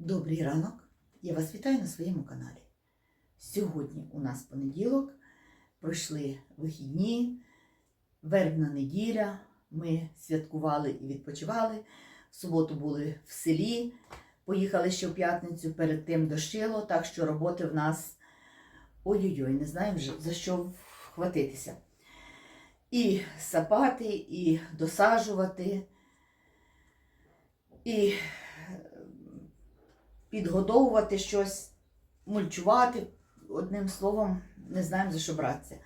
Добрий ранок! Я вас вітаю на своєму каналі. Сьогодні у нас понеділок, пройшли вихідні, вербна неділя. Ми святкували і відпочивали. В суботу були в селі, поїхали ще в п'ятницю, перед тим дощило, так що роботи в нас ой-ой-ой, не знаю вже за що вхватитися. І сапати, і досаджувати, і підгодовувати щось, мульчувати. Одним словом, не знаємо за що братися.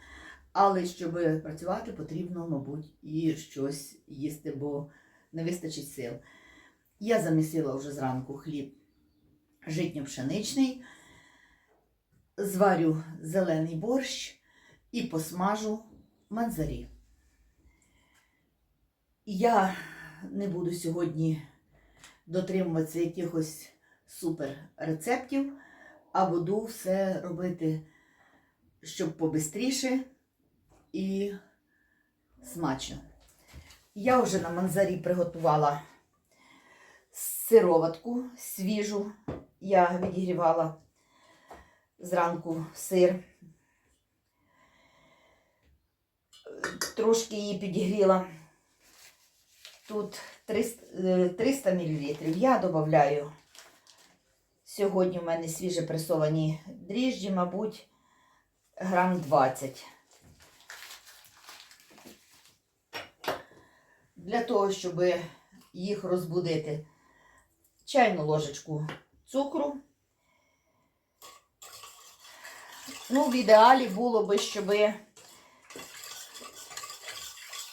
Але щоб працювати, потрібно, мабуть, і щось їсти, бо не вистачить сил. Я замісила вже зранку хліб житньо-пшеничний, зварю зелений борщ і посмажу манзарі. Я не буду сьогодні дотримуватися якихось супер рецептів, а буду все робити, щоб побистріше і смачно. Я вже на манзарі приготувала сироватку свіжу. Я відігрівала зранку сир. Трошки її підігріла. Тут 300, е, 300 мл. Я додаю Сьогодні в мене свіже пресовані дріжджі, мабуть, грам 20. Для того, щоб їх розбудити, чайну ложечку цукру. Ну, в ідеалі було би, щоб е,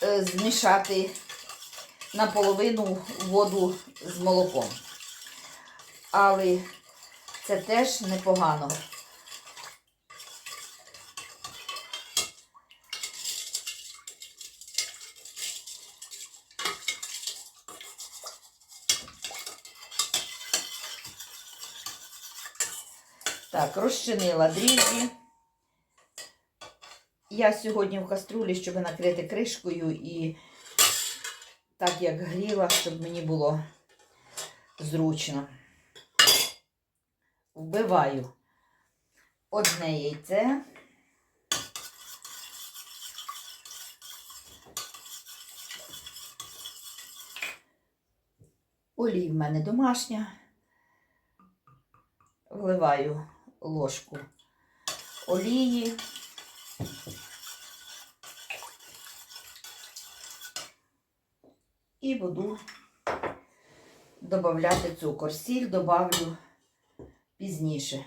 змішати наполовину воду з молоком. Але це теж непогано. Так, розчинила дріжджі. Я сьогодні в каструлі, щоб накрити кришкою і так як гріла, щоб мені було зручно. Вбиваю одне яйце. Олій в мене домашня. Вливаю ложку олії. І буду додати цукор. Сіль добавлю пізніше.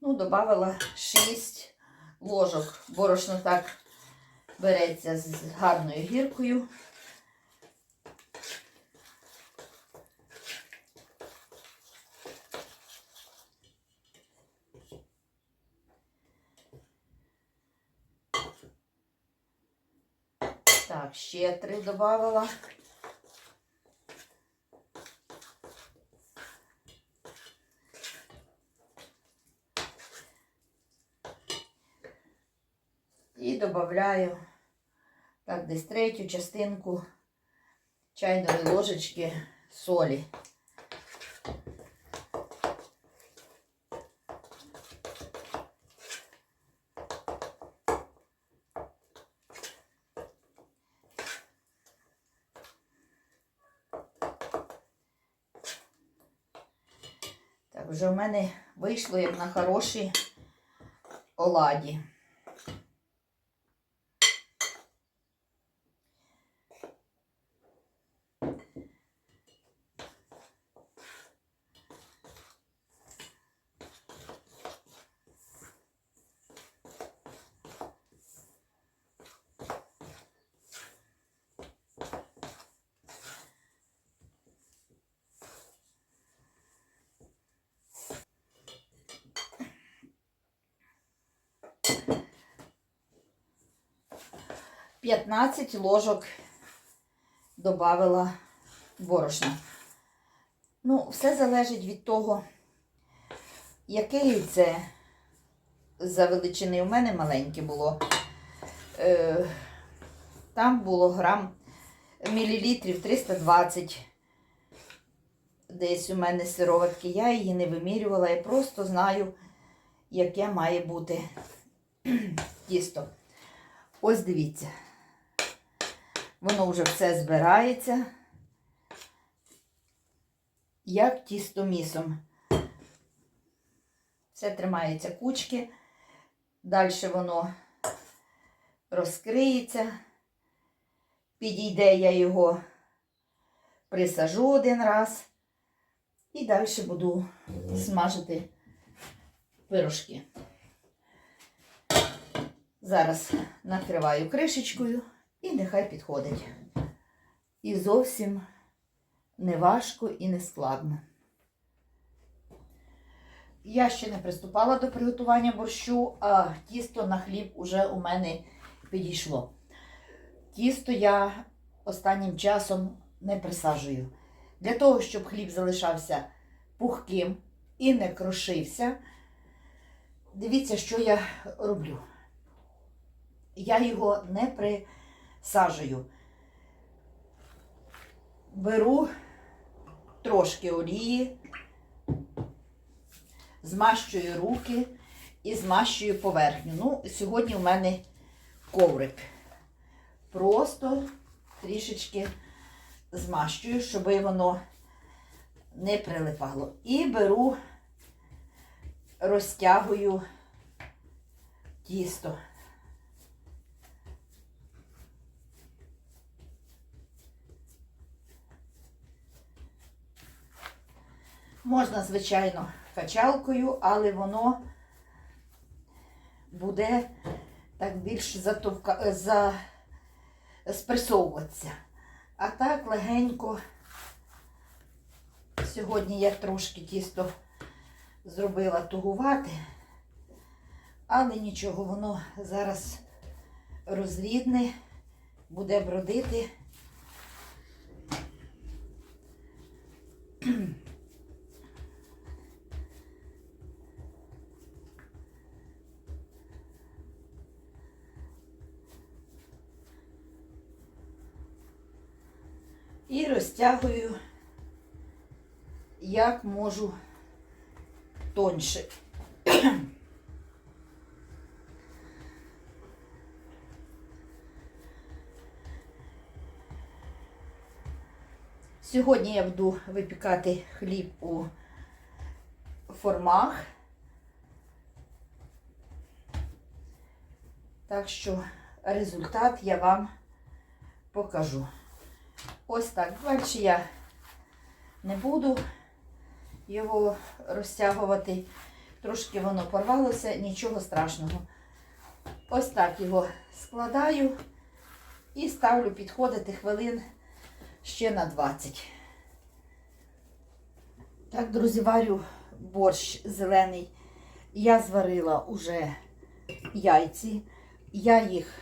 Ну, Добавила 6 ложок. Борошно так береться з гарною гіркою. Так, ще три додавала. І додаю так, десь третю частинку чайної ложечки солі. Так, вже в мене вийшло як на хорошій оладі. П'ятнадцять ложок добавила борошна. Ну, все залежить від того, яке яйце, за величини у мене маленьке було. Е, там було грам мілілітрів 320. Десь у мене сироватки. Я її не вимірювала, я просто знаю, яке має бути тісто. Ось дивіться. Воно вже все збирається. Як тістомісом. Все тримається кучки. Далі воно розкриється. Підійде, я його присажу один раз. І далі буду смажити пирожки. Зараз накриваю кришечкою і нехай підходить. І зовсім не важко і не складно. Я ще не приступала до приготування борщу, а тісто на хліб уже у мене підійшло. Тісто я останнім часом не присаджую. Для того, щоб хліб залишався пухким і не крошився, дивіться, що я роблю. Я його не присаджую. Беру трошки олії, змащую руки і змащую поверхню. Ну, сьогодні у мене коврик. Просто трішечки змащую, щоб воно не прилипало. І беру, розтягую тісто. Можна, звичайно, качалкою, але воно буде так більш затовка... за... спресовуватися. А так легенько. Сьогодні я трошки тісто зробила тугувати, але нічого, воно зараз розрідне, буде бродити. І розтягую, як можу тоньше. Сьогодні я буду випікати хліб у формах. Так що результат я вам покажу. Ось так. Далі я не буду його розтягувати. Трошки воно порвалося, нічого страшного. Ось так його складаю і ставлю підходити хвилин ще на 20. Так, друзі, варю борщ зелений. Я зварила уже яйці. Я їх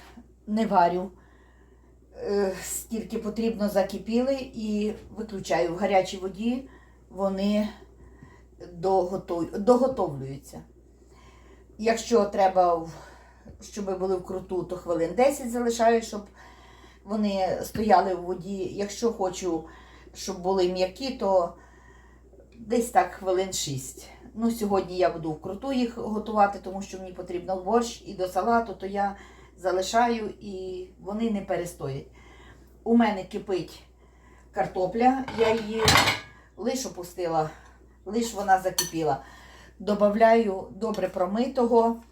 не варю скільки потрібно закипіли і виключаю в гарячій воді, вони доготовлюються. Якщо треба, щоб були вкруту, то хвилин 10 залишаю, щоб вони стояли в воді. Якщо хочу, щоб були м'які, то десь так хвилин 6. Ну, сьогодні я буду вкруту їх готувати, тому що мені потрібно борщ і до салату, то я залишаю і вони не перестоять. У мене кипить картопля, я її лише опустила, лише вона закипіла. Добавляю добре промитого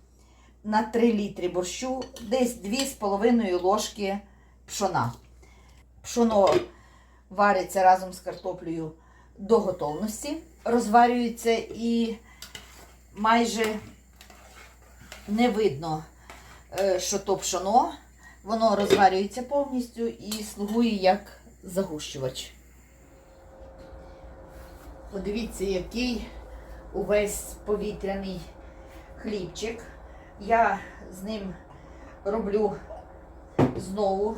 на 3 літри борщу, десь 2,5 ложки пшона. Пшоно вариться разом з картоплею до готовності, розварюється і майже не видно, що то пшоно. Воно розварюється повністю і слугує як загущувач. Подивіться, який увесь повітряний хлібчик. Я з ним роблю знову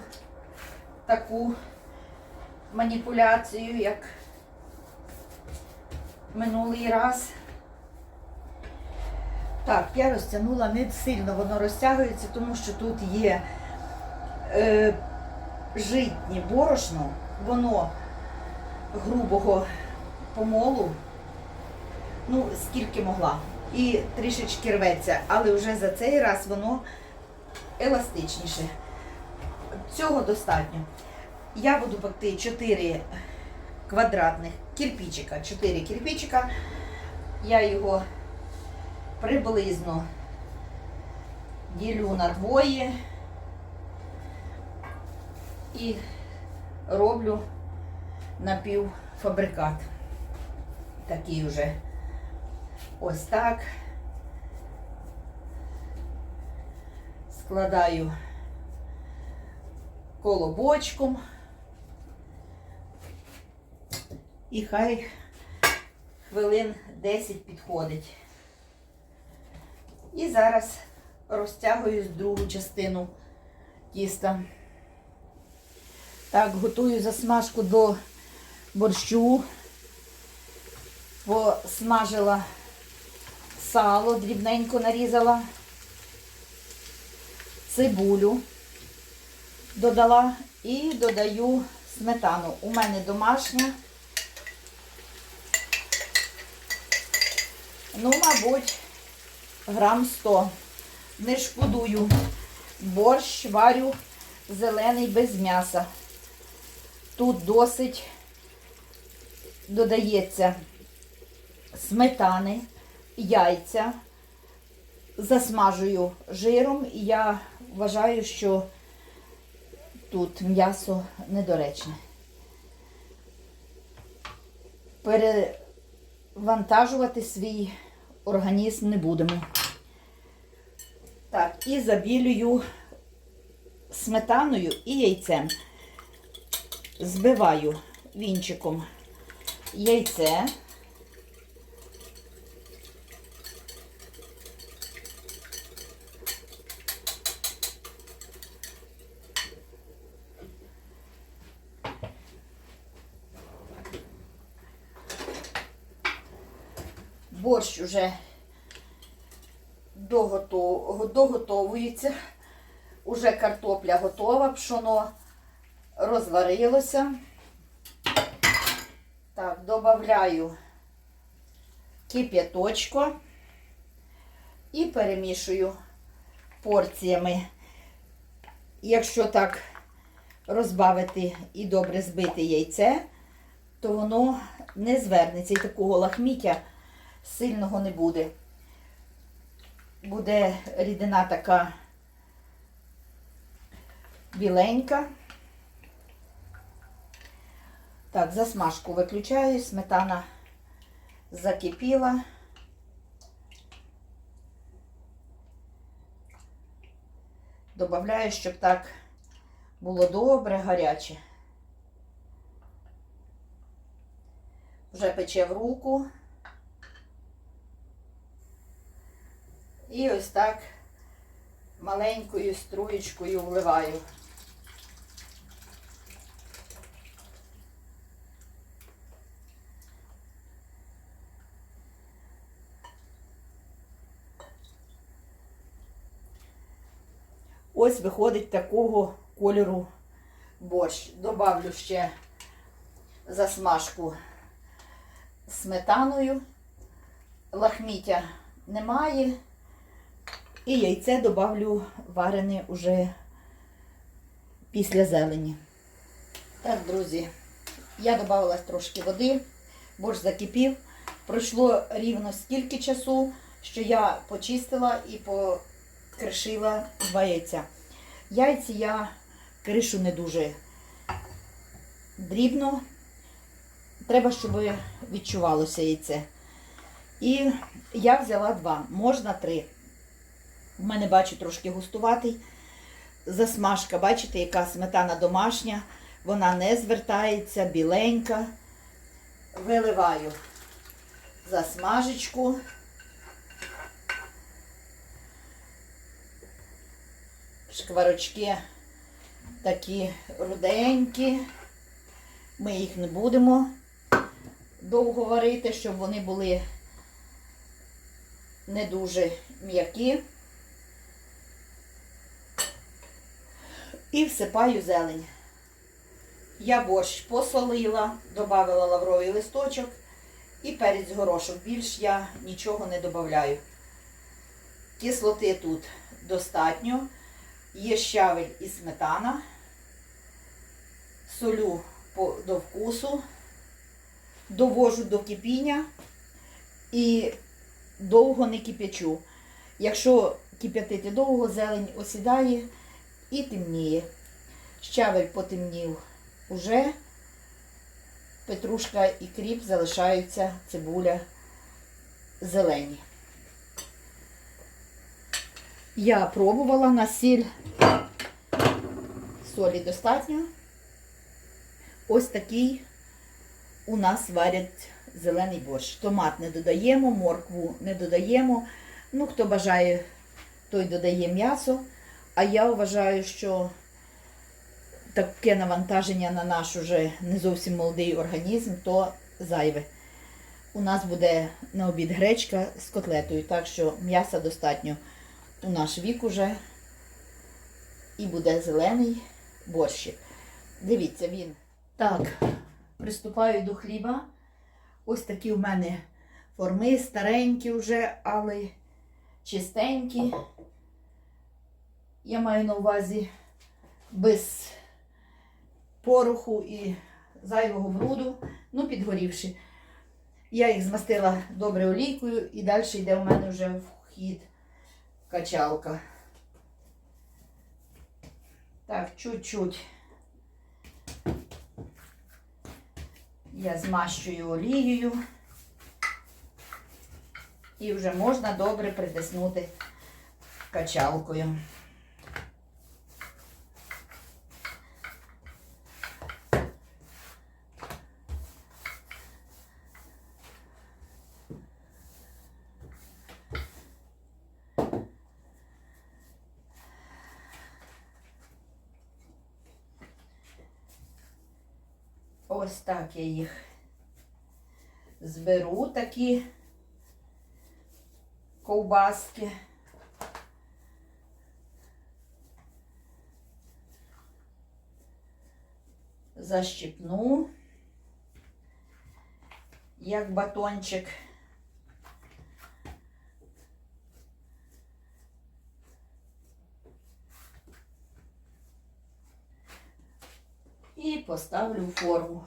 таку маніпуляцію, як Так, я розтягнула не сильно воно розтягується, тому що тут є е, житнє борошно, воно грубого помолу, ну, скільки могла. І трішечки рветься, але вже за цей раз воно еластичніше. Цього достатньо. Я буду пекти 4 квадратних кирпичика. 4 кирпичика. Я його приблизно ділю на двоє і роблю напівфабрикат. Такий уже ось так. Складаю колобочком. І хай хвилин 10 підходить. І зараз розтягую другу частину тіста. Так, готую засмажку до борщу. Посмажила сало, дрібненько нарізала, цибулю додала і додаю сметану. У мене домашня. Ну, мабуть, грам 100. Не шкодую. Борщ варю зелений без м'яса. Тут досить додається сметани, яйця. Засмажую жиром і я вважаю, що тут м'ясо недоречне. Перевантажувати свій організм не будемо. Так, і забілюю сметаною і яйцем. Збиваю вінчиком яйце. Борщ уже доготовується. Уже картопля готова, пшоно розварилося. Так, додаю кип'яточко і перемішую порціями. Якщо так розбавити і добре збити яйце, то воно не звернеться і такого лахміття сильного не буде. Буде рідина така біленька. Так, засмажку виключаю, сметана закипіла. Добавляю, щоб так було добре, гаряче. Вже пече в руку. І ось так маленькою струєчкою вливаю. Ось виходить такого кольору борщ. Добавлю ще засмажку сметаною. Лахміття немає. І яйце добавлю варене уже після зелені. Так, друзі, я додала трошки води, борщ закипів. Пройшло рівно стільки часу, що я почистила і покришила два яйця. Яйці я кришу не дуже дрібно. Треба, щоб відчувалося яйце. І я взяла два, можна три. У мене, бачу, трошки густуватий. Засмажка, бачите, яка сметана домашня. Вона не звертається, біленька. Виливаю засмажечку. Шкварочки такі руденькі. Ми їх не будемо довго варити, щоб вони були не дуже м'які. І всипаю зелень. Я борщ посолила, додала лавровий листочок і перець горошок. Більш я нічого не додаю. Кислоти тут достатньо. Є щавель і сметана. Солю до вкусу, довожу до кипіння і довго не кипячу. Якщо кип'ятити довго, зелень осідає і темніє. Щавель потемнів уже. Петрушка і кріп залишаються цибуля зелені. Я пробувала на сіль. Солі достатньо. Ось такий у нас варять зелений борщ. Томат не додаємо, моркву не додаємо. Ну, хто бажає, той додає м'ясо. А я вважаю, що таке навантаження на наш уже не зовсім молодий організм, то зайве. У нас буде на обід гречка з котлетою, так що м'яса достатньо у наш вік уже. І буде зелений борщик. Дивіться, він. Так, приступаю до хліба. Ось такі в мене форми, старенькі вже, але чистенькі. Я маю на увазі без пороху і зайвого бруду, ну, підгорівши. Я їх змастила добре олійкою і далі йде у мене вже в хід качалка. Так, чуть-чуть я змащую олією і вже можна добре притиснути качалкою. Ось так я їх зберу такі ковбаски. Защипну, як батончик. І поставлю в форму.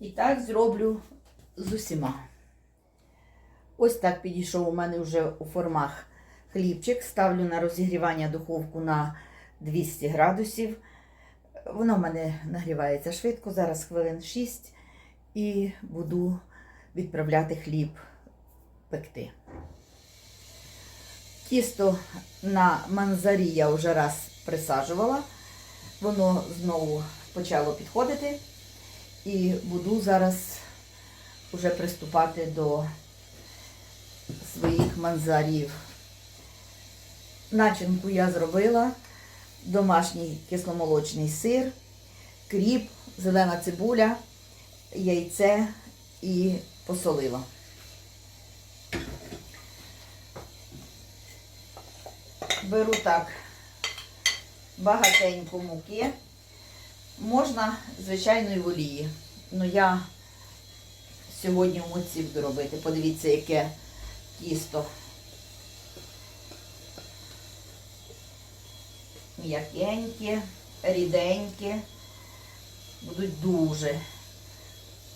І так зроблю з усіма. Ось так підійшов у мене вже у формах хлібчик. Ставлю на розігрівання духовку на 200 градусів. Воно в мене нагрівається швидко, зараз хвилин 6 і буду відправляти хліб пекти. Тісто на манзарі я вже раз присаджувала. Воно знову почало підходити. І буду зараз вже приступати до своїх манзарів. Начинку я зробила домашній кисломолочний сир, кріп, зелена цибуля, яйце і посолила. Беру так багатенько муки. Можна звичайної в олії. Ну я сьогодні в муці буду робити. Подивіться, яке тісто. М'якенькі, ріденькі. Будуть дуже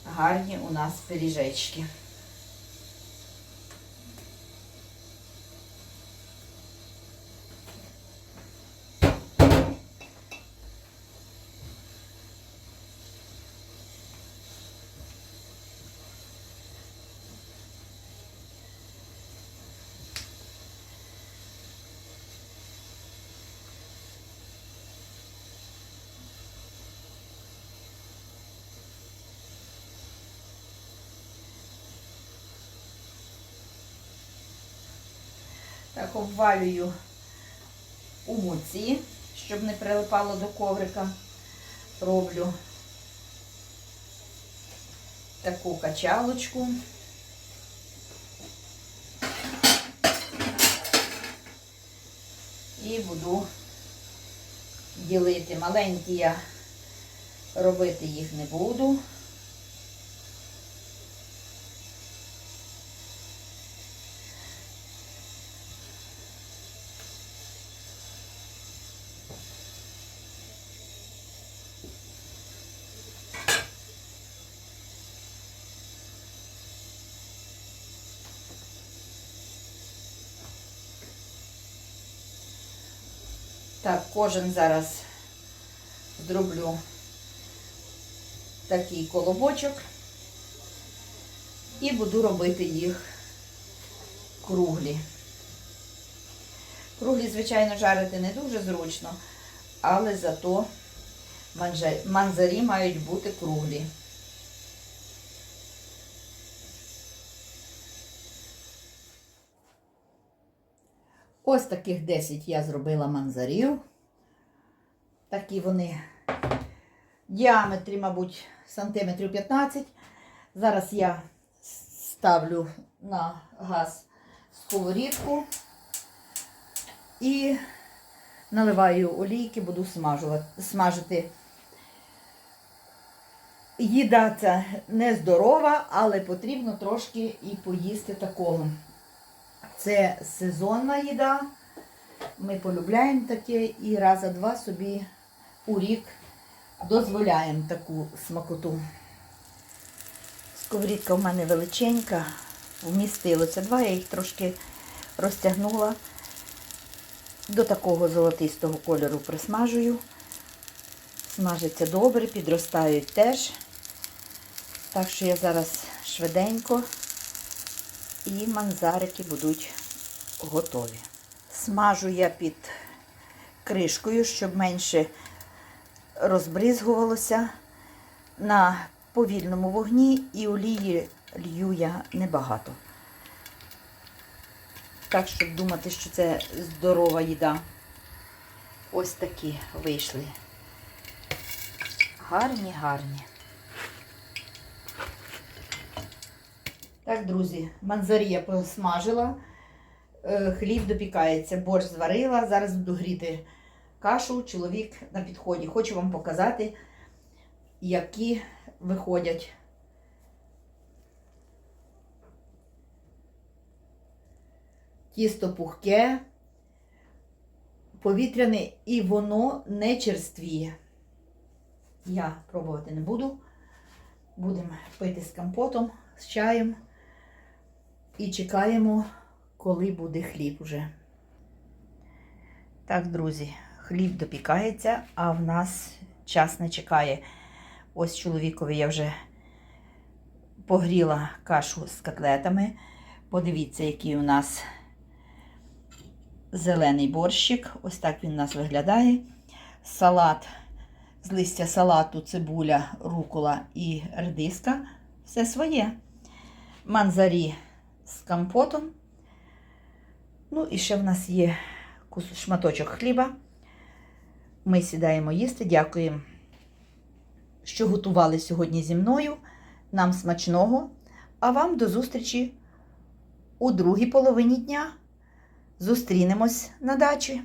гарні у нас пиріжечки. Так, обвалюю у муці, щоб не прилипало до коврика. Роблю таку качалочку. І буду ділити. Маленькі я робити їх не буду. Так, кожен зараз зроблю такий колобочок і буду робити їх круглі. Круглі, звичайно, жарити не дуже зручно, але зато манжа- манзарі мають бути круглі. Ось таких 10 я зробила манзарів. Такі вони діаметрі, мабуть, сантиметрів 15. Зараз я ставлю на газ сковорідку і наливаю олійки, буду смажити. Їда ця не здорова, але потрібно трошки і поїсти такого. Це сезонна їда. Ми полюбляємо таке і раз-два собі у рік дозволяємо таку смакоту. Сковорідка в мене величенька, вмістилося два, я їх трошки розтягнула. До такого золотистого кольору присмажую. Смажиться добре, підростають теж. Так що я зараз швиденько і манзарики будуть готові. Смажу я під кришкою, щоб менше розбризгувалося на повільному вогні і олії лью я небагато. Так, щоб думати, що це здорова їда. Ось такі вийшли. Гарні, гарні. Так, друзі, манзарі я посмажила, е, хліб допікається, борщ зварила. Зараз буду гріти кашу, чоловік на підході. Хочу вам показати, які виходять. Тісто пухке, повітряне, і воно не черствіє. Я пробувати не буду. Будемо пити з компотом, з чаєм. І чекаємо, коли буде хліб уже. Так, друзі, хліб допікається, а в нас час не чекає. Ось чоловікові я вже погріла кашу з котлетами. Подивіться, який у нас зелений борщик. Ось так він у нас виглядає. Салат з листя салату, цибуля, рукола і редиска. Все своє. Манзарі з компотом. Ну, і ще в нас є шматочок хліба. Ми сідаємо їсти. Дякуємо, що готували сьогодні зі мною. Нам смачного. А вам до зустрічі у другій половині дня. Зустрінемось на дачі.